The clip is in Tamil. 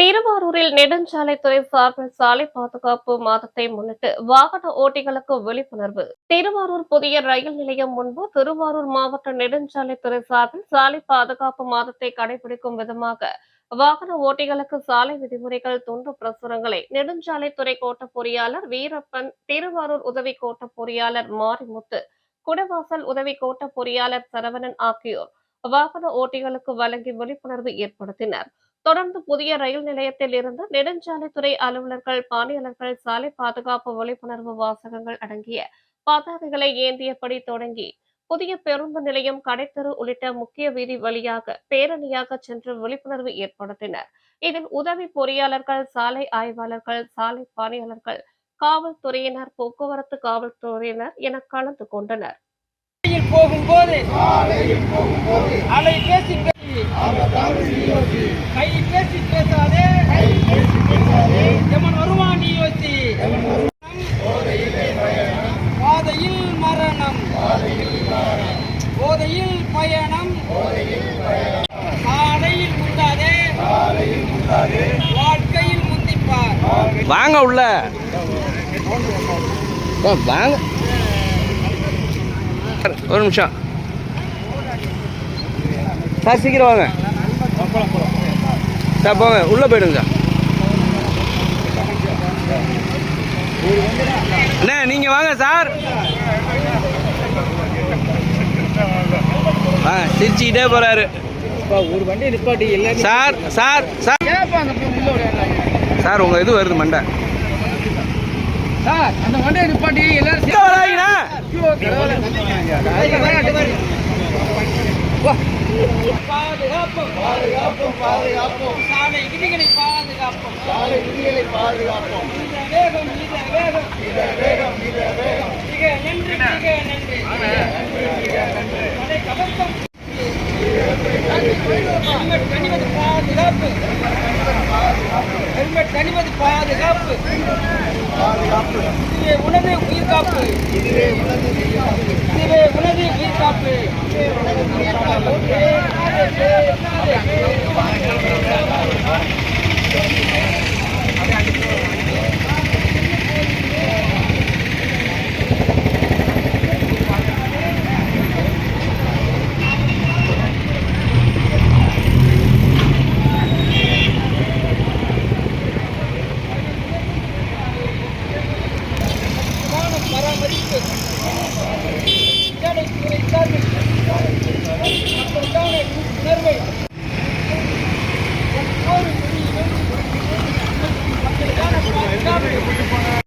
திருவாரூரில் நெடுஞ்சாலைத்துறை சார்பில் சாலை பாதுகாப்பு மாதத்தை முன்னிட்டு வாகன ஓட்டிகளுக்கு விழிப்புணர்வு. திருவாரூர் புதிய ரயில் நிலையம் முன்பு திருவாரூர் மாவட்ட நெடுஞ்சாலைத்துறை சார்பில் சாலை பாதுகாப்பு மாதத்தை கடைபிடிக்கும் விதமாக வாகன ஓட்டிகளுக்கு சாலை விதிமுறைகள் துண்டு பிரசுரங்களை நெடுஞ்சாலைத்துறை கோட்ட பொறியாளர் வீரப்பன் திருவாரூர் உதவி கோட்ட பொறியாளர் மாரிமுத்து குடவாசல் உதவி கோட்ட பொறியாளர் சரவணன் ஆகியோர் வாகன ஓட்டிகளுக்கு வழங்கி விழிப்புணர்வு ஏற்படுத்தினர். தொடர்ந்து புதிய ரயில் நிலையத்தில் இருந்து நெடுஞ்சாலைத்துறை அலுவலர்கள் பணியாளர்கள் சாலை பாதுகாப்பு விழிப்புணர்வு வாசகங்கள் அடங்கிய பதாகைகளை ஏந்தியபடி தொடங்கி புதிய பேருந்து நிலையம் கடைத்தெரு உள்ளிட்ட முக்கிய வீதி வழியாக பேரணியாக சென்று விழிப்புணர்வு ஏற்படுத்தினர். இதில் உதவி பொறியாளர்கள் சாலை ஆய்வாளர்கள் சாலை பணியாளர்கள் காவல்துறையினர் போக்குவரத்து காவல்துறையினர் என கலந்து கொண்டனர். போகும்போது அலை பேசி பேசி கை பேசி பேசாதே. எமன் வருவான் நீ யோசி பாதையில் மரணம். போதையில் பயணம். சாலையில் முந்தாதே. வாழ்க்கையில் முந்திப்பார். வாங்க உள்ள. வா, வாங்க. ஒரு நிமிஷம். சார் சீக்கிரம் வாங்க. சார் போங்க உள்ளே போயிடுங்க சார். அண்ணே நீங்கள் வாங்க சார். ஆ சிரிச்சுக்கிட்டே போகிறாரு ஒரு வண்டி நிப்பாட்டி சார் சார் சார். சார் உங்கள் இது வருது மண்டை. சார் அந்த வண்டியை நிப்பாட்டி எல்லாரும் வராங்கண்ணா பாதுகாப்போம் பாதுகாப்போம் பாதுகாப்போம் சாலை விதிகளை பாதுகாப்போம் சாலை விதிகளை பாதுகாப்போம் இந்த வேகம் இந்த வேகம் இந்த வேகம் இந்த வேகம் மிக நன்றி மிக நன்றி அதை கவர்த்தம் ஹெல்மெட் அணிவது பாதுகாப்பு ஹெல்மெட் அணிவது பாதுகாப்பு. இதுவே உணவு உயிர் காப்பு. இதுவே உணவு உயிர் காப்பு. இதுவே